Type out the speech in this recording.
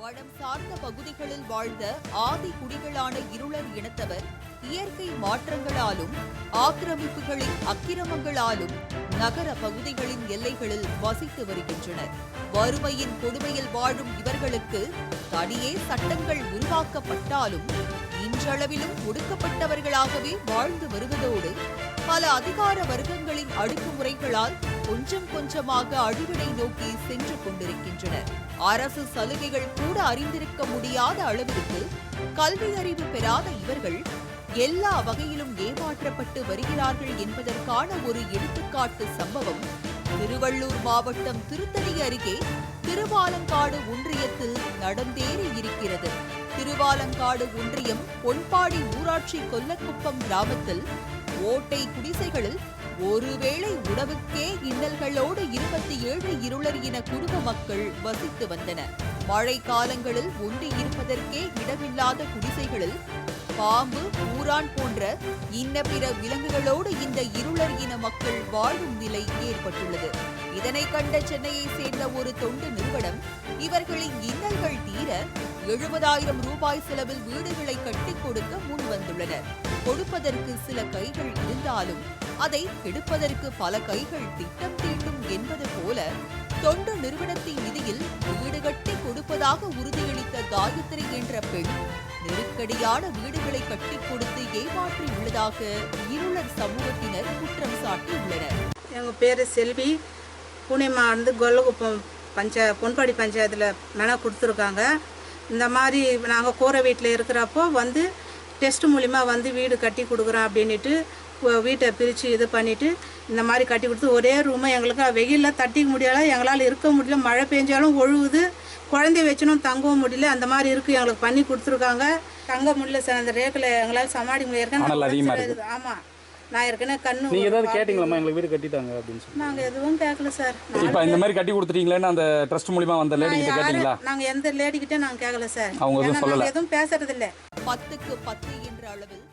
வளம் சார்ந்த பகுதிகளில் வாழ்ந்த ஆதி குடிகளான இருளர் இனத்தவர் இயற்கை மாற்றங்களாலும் ஆக்கிரமிப்புகளின் அக்கிரமங்களாலும் நகர பகுதிகளின் எல்லைகளில் வசித்து வருகின்றனர். வறுமையின் கொடுமையில் வாழும் இவர்களுக்கு தனியே சட்டங்கள் உருவாக்கப்பட்டாலும் இன்றளவிலும் ஒடுக்கப்பட்டவர்களாகவே வாழ்ந்து வருவதோடு பல அதிகார வர்க்கங்களின் அடுக்குமுறைகளால் கொஞ்சம் கொஞ்சமாக அழிவினை நோக்கி சென்று கொண்டிருக்கின்றனர். அரசு சலுகைகள் கூட அறிந்திருக்க முடியாத அளவிற்கு கல்வி அறிவு பெறாத இவர்கள் எல்லா வகையிலும் ஏமாற்றப்பட்டு வருகிறார்கள் என்பதற்கான ஒரு எடுத்துக்காட்டு சம்பவம் திருவள்ளூர் மாவட்டம் திருத்தணி அருகே திருவாலங்காடு ஒன்றியத்தில் நடந்தேறி இருக்கிறது. திருவாலங்காடு ஒன்றியம் பொன்பாடி ஊராட்சி கொல்லக்குப்பம் கிராமத்தில் ஓட்டை குடிசைகளில் ஒருவேளை உணவுக்கே இன்னல்களோடு இருபத்தி ஏழு இருளர் இன குடும்ப மக்கள் வசித்து வந்தனர். மழை காலங்களில் ஒன்றி இருப்பதற்கே இடமில்லாத குடிசைகளில் பாம்பு ஊரான் போன்ற இன்ன பிற விலங்குகளோடு இந்த இருளர் இன மக்கள் வாழும் நிலை ஏற்பட்டுள்ளது. இதனை கண்ட சென்னையை சேர்ந்த ஒரு தொண்டு நிறுவனம் இவர்களின் இன்னல்கள் தீர எழுபதாயிரம் ரூபாய் செலவில் வீடுகளை கட்டிக் கொடுக்க முன் வந்துள்ளனர் கொடுப்பதற்கு சில கைகள் இருந்தாலும் அதை கெடுப்பதற்கு பல கைகள் திட்டம் தீட்டும் என்பது போல தொண்டு நிறுவனத்தின் நிதியில் வீடு கட்டி கொடுப்பதாக உறுதியளித்த காயத்ரி என்ற பெண் நெருக்கடியான வீடுகளை கட்டி கொடுத்து ஏமாற்றியுள்ளதாக இருளர் சமூகத்தினர் குற்றம் சாட்டியுள்ளனர். எங்கள் பேர் செல்வி. பூனிமா வந்து கொல்லகுப்பம் பஞ்சா பொன்பாடி பஞ்சாயத்தில் மன கொடுத்துருக்காங்க. இந்த மாதிரி நாங்கள் கூரை வீட்டில் இருக்கிறப்போ வந்து டெஸ்ட் மூலிமா வந்து வீடு கட்டி கொடுக்குறோம் அப்படின்ட்டு வீட்டை பிரித்து இது பண்ணிவிட்டு இந்த மாதிரி கட்டி கொடுத்து ஒரே ரூமை எங்களுக்கு. வெயிலில் தட்டிக்க முடியல எங்களால் இருக்க முடியல மழை பெஞ்சாலும் ஒழுகுது. குழந்தைய வச்சுனும் தங்கவும் முடியல அந்த மாதிரி இருக்குது எங்களுக்கு பண்ணி கொடுத்துருக்காங்க. தங்க முடியல சார் அந்த ரேக்கில் எங்களால் சமாளிக்க ஏற்கனவே ஆமாம் நான் ஏற்கனவே கண்ணு நீங்க ஏதாவது கேட்டீங்களாம்மா எங்களுக்கு வீடு கட்டிட்டாங்க அப்படின்னு சொல்லி நாங்கள் எதுவும் கேட்கல சார். இப்போ இந்த மாதிரி கட்டி கொடுத்துட்டீங்களேன்னு அந்த ட்ரஸ்ட் மூலியமா வந்த லேடி கிட்ட கேட்டீங்களா? எந்த நாங்கள் கேட்கல சார். அவங்க எதுவும் ஏன்னா சொல்லல. நாங்கள் எதுவும் பேசுறது இல்ல பத்துக்கு பத்து என்ற அளவில்